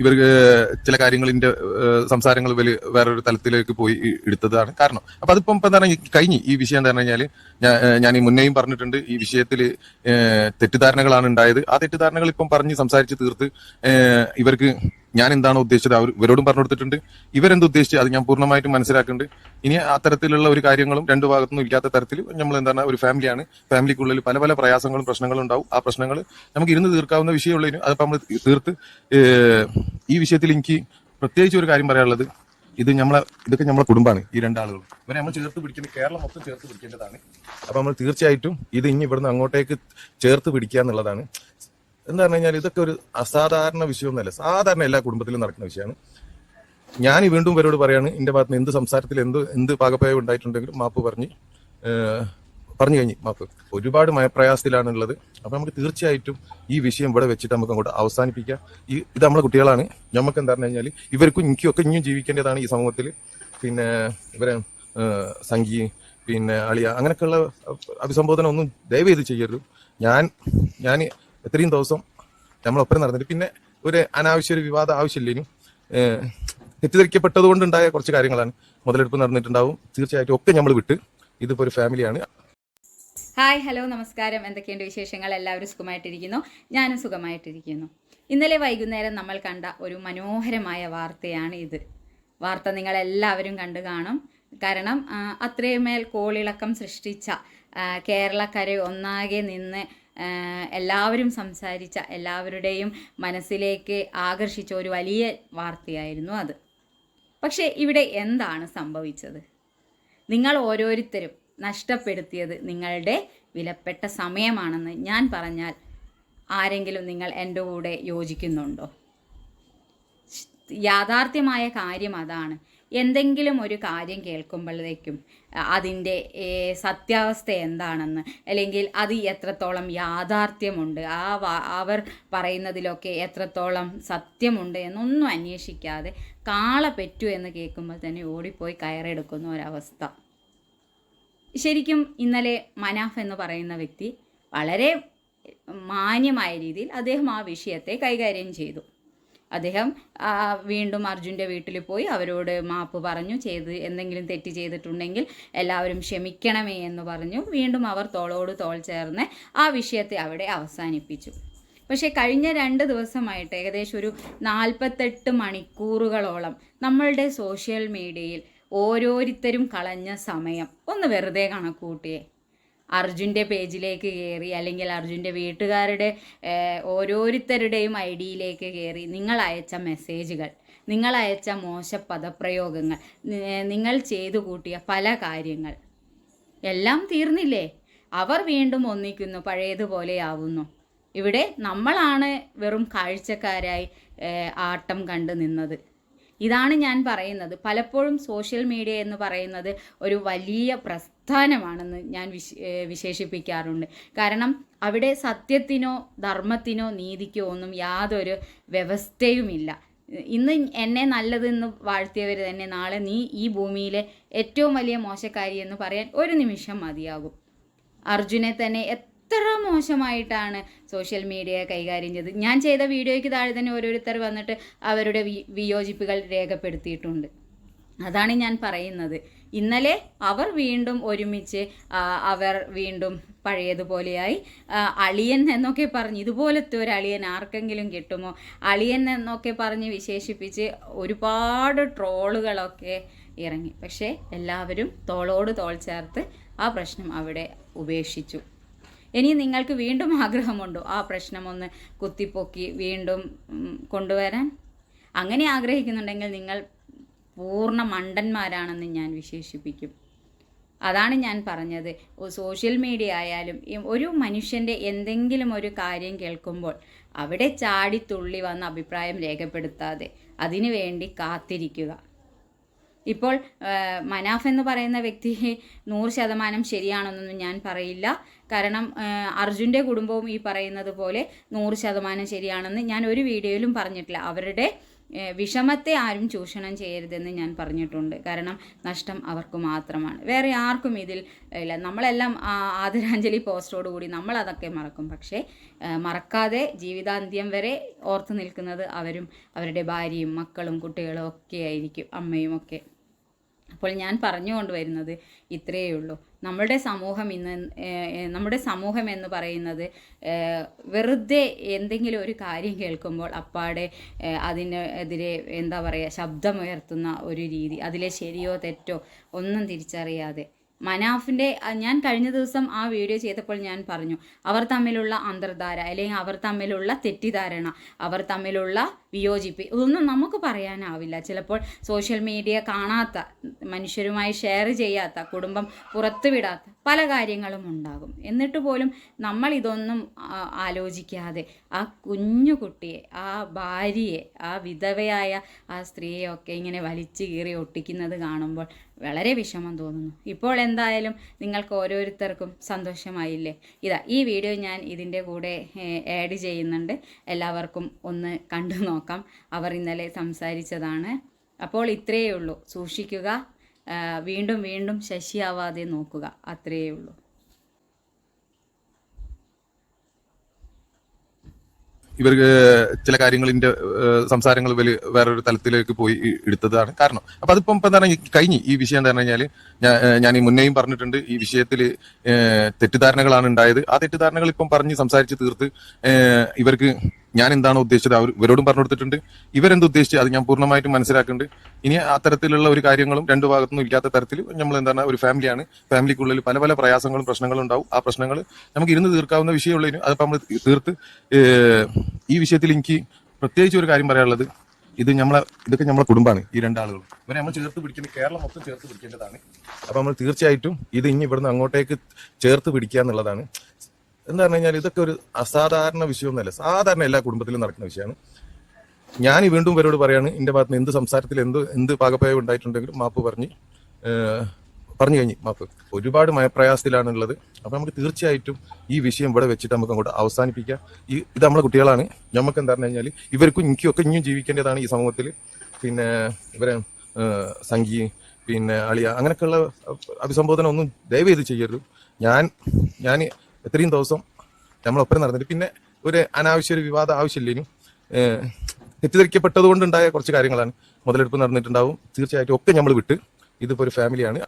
ഇവർക്ക് ചില കാര്യങ്ങളിന്റെ സംസാരങ്ങൾ വലിയ വേറൊരു തലത്തിലേക്ക് പോയി എടുത്തതാണ് കാരണം. അപ്പൊ അതിപ്പം എന്താ എന്താണ് കഴിഞ്ഞ് ഈ വിഷയം എന്താ പറഞ്ഞു കഴിഞ്ഞാൽ ഞാൻ ഈ മുന്നേയും പറഞ്ഞിട്ടുണ്ട് ഈ വിഷയത്തിൽ തെറ്റിദ്ധാരണകളാണ് ഉണ്ടായത്. ആ തെറ്റിദ്ധാരണകൾ ഇപ്പം പറഞ്ഞ് സംസാരിച്ച് തീർത്ത് ഇവർക്ക് ഞാൻ എന്താണ് ഉദ്ദേശിച്ചത്? അവർ ഇവരോടും പറഞ്ഞു കൊടുത്തിട്ടുണ്ട് ഇവരെന്ത് ഉദ്ദേശിച്ചത് അത് ഞാൻ പൂർണമായിട്ടും മനസ്സിലാക്കുന്നുണ്ട്. ഇനി അത്തരത്തിലുള്ള ഒരു കാര്യങ്ങളും രണ്ടു ഭാഗത്തുനിന്നും ഇല്ലാത്ത തരത്തിൽ നമ്മൾ എന്താണ് ഒരു ഫാമിലിയാണ്. ഫാമിലിക്കുള്ളിൽ പല പല പ്രയാസങ്ങളും പ്രശ്നങ്ങളും ഉണ്ടാവും. ആ പ്രശ്നങ്ങൾ നമുക്ക് ഇരുന്ന് തീർക്കാവുന്ന വിഷയമുള്ളതിന് അതിപ്പോൾ നമ്മൾ തീർത്ത് ഈ വിഷയത്തിൽ എനിക്ക് പ്രത്യേകിച്ച് ഒരു കാര്യം പറയാനുള്ളത്. ഇത് നമ്മളെ ഇതൊക്കെ നമ്മളെ കുടുംബമാണ് ഈ രണ്ടാളുകളും. ഇവരെ നമ്മൾ ചേർത്ത് പിടിക്കുന്ന കേരളം മൊത്തം ചേർത്ത് പിടിക്കേണ്ടതാണ്. അപ്പൊ നമ്മൾ തീർച്ചയായിട്ടും ഇത് ഇനി ഇവിടുന്ന് അങ്ങോട്ടേക്ക് ചേർത്ത് പിടിക്കുക എന്നുള്ളതാണ്. എന്താ പറഞ്ഞു ഇതൊക്കെ ഒരു അസാധാരണ വിഷയമൊന്നുമല്ല. സാധാരണ എല്ലാ കുടുംബത്തിലും നടക്കുന്ന വിഷയമാണ്. ഞാൻ വീണ്ടും ഇവരോട് പറയാണ് എന്റെ ഭാഗത്ത് എന്ത് സംസാരത്തിൽ എന്ത് എന്ത് പാകപ്പയം ഉണ്ടായിട്ടുണ്ടെങ്കിലും മാപ്പ് പറഞ്ഞ് പറഞ്ഞു കഴിഞ്ഞു മാപ്പ്. ഒരുപാട് പ്രയാസത്തിലാണുള്ളത് അപ്പൊ നമുക്ക് തീർച്ചയായിട്ടും ഈ വിഷയം ഇവിടെ വെച്ചിട്ട് നമുക്ക് അങ്ങോട്ട് അവസാനിപ്പിക്കാം. ഈ ഇത് നമ്മളെ കുട്ടികളാണ്. നമുക്ക് എന്താ പറഞ്ഞു കഴിഞ്ഞാൽ ഇവർക്കും എനിക്കും ഒക്കെ ഇനിയും ജീവിക്കേണ്ടതാണ് ഈ സമൂഹത്തിൽ പിന്നെ ഇവരെ സംഗി പിന്നെ അളിയ അങ്ങനെയൊക്കെയുള്ള അഭിസംബോധന ഒന്നും ദയവ് ചെയ്ത് ചെയ്യരുത്. ഞാൻ ഞാൻ എത്രയും ദിവസം നമ്മളൊപ്പം നടന്നിട്ട് പിന്നെ ഒരു അനാവശ്യ ഒരു വിവാദം ആവശ്യമില്ലേനും തെറ്റിദ്ധരിക്കപ്പെട്ടത് കൊണ്ടുണ്ടായ കുറച്ച് കാര്യങ്ങളാണ് മുതലെടുപ്പ് നടന്നിട്ടുണ്ടാവും. തീർച്ചയായിട്ടും ഒക്കെ നമ്മൾ വിട്ട് ഇതിപ്പോ ഒരു ഫാമിലിയാണ്. ഹായ് ഹലോ നമസ്കാരം. എന്തൊക്കെയുണ്ട് വിശേഷങ്ങൾ? എല്ലാവരും സുഖമായിട്ടിരിക്കുന്നു? ഞാനും സുഖമായിട്ടിരിക്കുന്നു. ഇന്നലെ വൈകുന്നേരം നമ്മൾ കണ്ട ഒരു മനോഹരമായ വാർത്തയാണ് ഇത്. വാർത്ത നിങ്ങൾ എല്ലാവരും കണ്ടു കാണും. കാരണം അത്രയുമേൽ കോളിളക്കം സൃഷ്ടിച്ച കേരളക്കരെ ഒന്നാകെ നിന്ന് എല്ലാവരും സംസാരിച്ച എല്ലാവരുടെയും മനസ്സിലേക്ക് ആകർഷിച്ച ഒരു വലിയ വാർത്തയായിരുന്നു അത്. പക്ഷേ ഇവിടെ എന്താണ് സംഭവിച്ചത്? നിങ്ങൾ ഓരോരുത്തരും നഷ്ടപ്പെടുത്തിയത് നിങ്ങളുടെ വിലപ്പെട്ട സമയമാണെന്ന് ഞാൻ പറഞ്ഞാൽ ആരെങ്കിലും നിങ്ങൾ എന്റെ കൂടെ യോജിക്കുന്നുണ്ടോ? യാഥാർത്ഥ്യമായ കാര്യം അതാണ്. എന്തെങ്കിലും ഒരു കാര്യം കേൾക്കുമ്പോഴേക്കും അതിന്റെ സത്യാവസ്ഥ എന്താണെന്ന് അല്ലെങ്കിൽ അത് എത്രത്തോളം യാഥാർത്ഥ്യമുണ്ട് ആ അവർ പറയുന്നതിലൊക്കെ എത്രത്തോളം സത്യമുണ്ട് എന്നൊന്നും അന്വേഷിക്കാതെ കാള പെറ്റു എന്ന് കേൾക്കുമ്പോൾ തന്നെ ഓടിപ്പോയി കയറെടുക്കുന്ന ഒരവസ്ഥ. ശരിക്കും ഇന്നലെ മനാഫ് എന്ന് പറയുന്ന വ്യക്തി വളരെ മാന്യമായ രീതിയിൽ അദ്ദേഹം ആ വിഷയത്തെ കൈകാര്യം ചെയ്തു. അദ്ദേഹം വീണ്ടും അർജുന്റെ വീട്ടിൽ പോയി അവരോട് മാപ്പ് പറഞ്ഞു ചെയ്ത് എന്തെങ്കിലും തെറ്റ് ചെയ്തിട്ടുണ്ടെങ്കിൽ എല്ലാവരും ക്ഷമിക്കണമേ എന്ന് പറഞ്ഞു. വീണ്ടും അവർ തോളോട് തോൾ ചേർന്ന് ആ വിഷയത്തെ അവിടെ അവസാനിപ്പിച്ചു. പക്ഷേ കഴിഞ്ഞ രണ്ട് ദിവസമായിട്ട് ഏകദേശം ഒരു നാൽപ്പത്തെട്ട് മണിക്കൂറുകളോളം നമ്മളുടെ സോഷ്യൽ മീഡിയയിൽ ഓരോരുത്തരും കളഞ്ഞ സമയം. ഒന്ന് വെറുതെ കണക്കൂട്ടിയേ അർജുന്റെ പേജിലേക്ക് കയറി അല്ലെങ്കിൽ അർജുന്റെ വീട്ടുകാരുടെ ഓരോരുത്തരുടെയും ഐ ഡിയിലേക്ക് കയറി നിങ്ങൾ അയച്ച മെസ്സേജുകൾ നിങ്ങൾ അയച്ച മോശ പദപ്രയോഗങ്ങൾ നിങ്ങൾ ചെയ്തു കൂട്ടിയ പല കാര്യങ്ങൾ. എല്ലാം തീർന്നില്ലേ? അവർ വീണ്ടും ഒന്നിക്കുന്നു പഴയതുപോലെയാവുന്നു. ഇവിടെ നമ്മളാണ് വെറും കാഴ്ചക്കാരായി ആട്ടം കണ്ടു നിന്നത്. ഇതാണ് ഞാൻ പറയുന്നത്. പലപ്പോഴും സോഷ്യൽ മീഡിയ എന്ന് പറയുന്നത് ഒരു വലിയ പ്രസ്ഥാനമാണെന്ന് ഞാൻ വിശ് വിശേഷിപ്പിക്കാറുണ്ട്. കാരണം അവിടെ സത്യത്തിനോ ധർമ്മത്തിനോ നീതിക്കോ ഒന്നും യാതൊരു വ്യവസ്ഥയുമില്ല. ഇന്ന് എന്നെ നല്ലതെന്ന് വാഴ്ത്തിയവർ തന്നെ നാളെ നീ ഈ ഭൂമിയിലെ ഏറ്റവും വലിയ മോശക്കാരി എന്ന് പറയാൻ ഒരു നിമിഷം മതിയാകും. അർജുനെ തന്നെ എത്ര മോശമായിട്ടാണ് സോഷ്യൽ മീഡിയ കൈകാര്യം ചെയ്തത്. ഞാൻ ചെയ്ത വീഡിയോയ്ക്ക് താഴെ തന്നെ ഓരോരുത്തർ വന്നിട്ട് അവരുടെ വിയോജിപ്പുകൾ രേഖപ്പെടുത്തിയിട്ടുണ്ട്. അതാണ് ഞാൻ പറയുന്നത്. ഇന്നലെ അവർ വീണ്ടും ഒരുമിച്ച് അവർ വീണ്ടും പഴയതുപോലെയായി അളിയൻ എന്നൊക്കെ പറഞ്ഞ് ഇതുപോലത്തെ ഒരു അളിയൻ ആർക്കെങ്കിലും കിട്ടുമോ? അളിയൻ എന്നൊക്കെ പറഞ്ഞ് വിശേഷിപ്പിച്ച് ഒരുപാട് ട്രോളുകളൊക്കെ ഇറങ്ങി. പക്ഷേ എല്ലാവരും തോളോട് തോൾ ചേർത്ത് ആ പ്രശ്നം അവിടെ ഉപേക്ഷിച്ചു. ഇനി നിങ്ങൾക്ക് വീണ്ടും ആഗ്രഹമുണ്ടോ? ആ പ്രശ്നമൊന്ന് കുത്തിപ്പൊക്കി വീണ്ടും കൊണ്ടുവരാൻ? അങ്ങനെ ആഗ്രഹിക്കുന്നുണ്ടെങ്കിൽ നിങ്ങൾ പൂർണ മണ്ടന്മാരാണെന്ന് ഞാൻ വിശേഷിപ്പിക്കും. അതാണ് ഞാൻ പറഞ്ഞത്. സോഷ്യൽ മീഡിയ ആയാലും ഒരു മനുഷ്യന്റെ എന്തെങ്കിലും ഒരു കാര്യം കേൾക്കുമ്പോൾ അവിടെ ചാടി തുള്ളി വന്ന് അഭിപ്രായം രേഖപ്പെടുത്താതെ അതിനു വേണ്ടി കാത്തിരിക്കുക. ഇപ്പോൾ മനാഫ് എന്ന് പറയുന്ന വ്യക്തി നൂറ് ശതമാനം ശരിയാണെന്നൊന്നും ഞാൻ പറയില്ല. കാരണം അർജുന്റെ കുടുംബവും ഈ പറയുന്നത് പോലെ നൂറ് ശതമാനം ശരിയാണെന്ന് ഞാൻ ഒരു വീഡിയോയിലും പറഞ്ഞിട്ടില്ല. അവരുടെ വിഷമത്തെ ആരും ചൂഷണം ചെയ്യരുതെന്ന് ഞാൻ പറഞ്ഞിട്ടുണ്ട്. കാരണം നഷ്ടം അവർക്ക് മാത്രമാണ്. വേറെ ആർക്കും ഇതിൽ ഇല്ല. നമ്മളെല്ലാം ആദരാഞ്ജലി പോസ്റ്റോടുകൂടി നമ്മൾ അതൊക്കെ മറക്കും. പക്ഷേ മറക്കാതെ ജീവിതാന്ത്യം വരെ ഓർത്തു നിൽക്കുന്നത് അവരും അവരുടെ ഭാര്യയും മക്കളും കുട്ടികളും ഒക്കെ ആയിരിക്കും അമ്മയും ഒക്കെ. അപ്പോൾ ഞാൻ പറഞ്ഞുകൊണ്ട് വരുന്നത് ഇത്രയേ ഉള്ളൂ. നമ്മുടെ സമൂഹം ഇന്ന് നമ്മുടെ സമൂഹം എന്ന് പറയുന്നത് വെറുതെ എന്തെങ്കിലും ഒരു കാര്യം കേൾക്കുമ്പോൾ അപ്പാടെ അതിനെതിരെ എന്താ പറയുക ശബ്ദമുയർത്തുന്ന ഒരു രീതി അതിലെ ശരിയോ തെറ്റോ ഒന്നും തിരിച്ചറിയാതെ. മനാഫിന്റെ ഞാൻ കഴിഞ്ഞ ദിവസം ആ വീഡിയോ ചെയ്തപ്പോൾ ഞാൻ പറഞ്ഞു അവർ തമ്മിലുള്ള അന്തർധാര അല്ലെങ്കിൽ അവർ തമ്മിലുള്ള തെറ്റിദ്ധാരണ അവർ തമ്മിലുള്ള വിയോജിപ്പ് ഇതൊന്നും നമുക്ക് പറയാനാവില്ല. ചിലപ്പോൾ സോഷ്യൽ മീഡിയ കാണാത്ത മനുഷ്യരുമായി ഷെയർ ചെയ്യാത്ത കുടുംബം പുറത്തുവിടാത്ത പല കാര്യങ്ങളും ഉണ്ടാകും. എന്നിട്ട് പോലും നമ്മൾ ഇതൊന്നും ആലോചിക്കാതെ ആ കുഞ്ഞു കുട്ടിയെ ആ ഭാര്യയെ ആ വിധവയായ ആ സ്ത്രീയെ ഒക്കെ ഇങ്ങനെ വലിച്ചു കീറി ഒട്ടിക്കുന്നത് കാണുമ്പോൾ വളരെ വിഷമം തോന്നുന്നു. ഇപ്പോൾ എന്തായാലും നിങ്ങൾക്ക് ഓരോരുത്തർക്കും സന്തോഷമായില്ലേ? ഇതാ ഈ വീഡിയോ ഞാൻ ഇതിന്റെ കൂടെ ആഡ് ചെയ്യുന്നുണ്ട്. എല്ലാവർക്കും ഒന്ന് കണ്ടു നോക്കാം. അവർ ഇന്നലെ സംസാരിച്ചതാണ്. അപ്പോൾ ഇത്രയേ ഉള്ളൂ. സൂക്ഷിക്കുക വീണ്ടും വീണ്ടും ശശിയാവാതെ നോക്കുക. അത്രയേ ഉള്ളൂ. ഇവർക്ക് ചില കാര്യങ്ങളിന്റെ സംസാരങ്ങൾ ഇവർ വേറൊരു തലത്തിലേക്ക് പോയി എടുത്തതാണ് കാരണം. അപ്പൊ അതിപ്പം എന്താ എന്താണ് കഴിഞ്ഞ് ഈ വിഷയം എന്താ പറഞ്ഞു കഴിഞ്ഞാൽ ഞാൻ ഈ മുന്നേയും പറഞ്ഞിട്ടുണ്ട് ഈ വിഷയത്തിൽ തെറ്റിദ്ധാരണകളാണ് ഉണ്ടായത്. ആ തെറ്റിദ്ധാരണകൾ ഇപ്പം പറഞ്ഞ് സംസാരിച്ച് തീർത്ത് ഇവർക്ക് ഞാൻ എന്താണ് ഉദ്ദേശിച്ചത്? അവർ ഇവരോടും പറഞ്ഞു കൊടുത്തിട്ടുണ്ട് ഇവരെന്ത് ഉദ്ദേശിച്ചത് അത് ഞാൻ പൂർണമായിട്ടും മനസ്സിലാക്കുന്നുണ്ട്. ഇനി അത്തരത്തിലുള്ള ഒരു കാര്യങ്ങളും രണ്ടു ഭാഗത്തൊന്നും ഇല്ലാത്ത തരത്തിൽ നമ്മൾ എന്താണ് ഒരു ഫാമിലിയാണ്. ഫാമിലിക്കുള്ളിൽ പല പല പ്രയാസങ്ങളും പ്രശ്നങ്ങളും ഉണ്ടാവും. ആ പ്രശ്നങ്ങൾ നമുക്ക് ഇരുന്ന് തീർക്കാവുന്ന വിഷയമുള്ളതിന് അതിപ്പോൾ നമ്മൾ തീർത്ത് ഈ വിഷയത്തിൽ എനിക്ക് പ്രത്യേകിച്ച് ഒരു കാര്യം പറയാനുള്ളത്. ഇത് നമ്മളെ ഇതൊക്കെ നമ്മളെ കുടുംബമാണ് ഈ രണ്ടാളുകളും. ഇവരെ നമ്മൾ ചേർത്ത് പിടിക്കുന്ന കേരളം മൊത്തം ചേർത്ത് പിടിക്കേണ്ടതാണ്. അപ്പൊ നമ്മൾ തീർച്ചയായിട്ടും ഇത് ഇനി ഇവിടുന്ന് അങ്ങോട്ടേക്ക് ചേർത്ത് പിടിക്കുക എന്നുള്ളതാണ്. എന്താ പറഞ്ഞു കഴിഞ്ഞാൽ ഇതൊക്കെ ഒരു അസാധാരണ വിഷയമൊന്നുമല്ല. സാധാരണ എല്ലാ കുടുംബത്തിലും നടക്കുന്ന വിഷയമാണ്. ഞാൻ വീണ്ടും ഇവരോട് പറയാണ് എന്റെ ഭാഗത്ത് എന്ത് സംസാരത്തിൽ എന്ത് എന്ത് പാകപ്പയം ഉണ്ടായിട്ടുണ്ടെങ്കിലും മാപ്പ് പറഞ്ഞ് പറഞ്ഞു കഴിഞ്ഞു മാപ്പ്. ഒരുപാട് മയപ്രയാസത്തിലാണുള്ളത് അപ്പൊ നമുക്ക് തീർച്ചയായിട്ടും ഈ വിഷയം ഇവിടെ വെച്ചിട്ട് നമുക്ക് അങ്ങോട്ട് അവസാനിപ്പിക്കാം. ഈ ഇത് നമ്മളെ കുട്ടികളാണ്. നമുക്ക് എന്താ പറഞ്ഞു കഴിഞ്ഞാൽ ഇവർക്കും എനിക്കും ഒക്കെ ഇനിയും ജീവിക്കേണ്ടതാണ് ഈ സമൂഹത്തിൽ പിന്നെ ഇവരെ സംഗി പിന്നെ അളിയ അങ്ങനെയൊക്കെയുള്ള അഭിസംബോധന ഒന്നും ദയവ് ചെയ്ത് ചെയ്യരുത്. ഞാൻ ഞാൻ എത്രയും ദിവസം നമ്മളൊപ്പം നടന്നിട്ട് പിന്നെ ഒരു അനാവശ്യ ഒരു വിവാദം ആവശ്യമില്ലേനും തെറ്റിദ്ധരിക്കപ്പെട്ടത് കൊണ്ടുണ്ടായ കുറച്ച് കാര്യങ്ങളാണ്. മുതലെടുപ്പ് നടന്നിട്ടുണ്ടാവും. തീർച്ചയായിട്ടും ഒക്കെ നമ്മൾ വിട്ട് ഇതിപ്പോൾ ഒരു ഫാമിലിയാണ്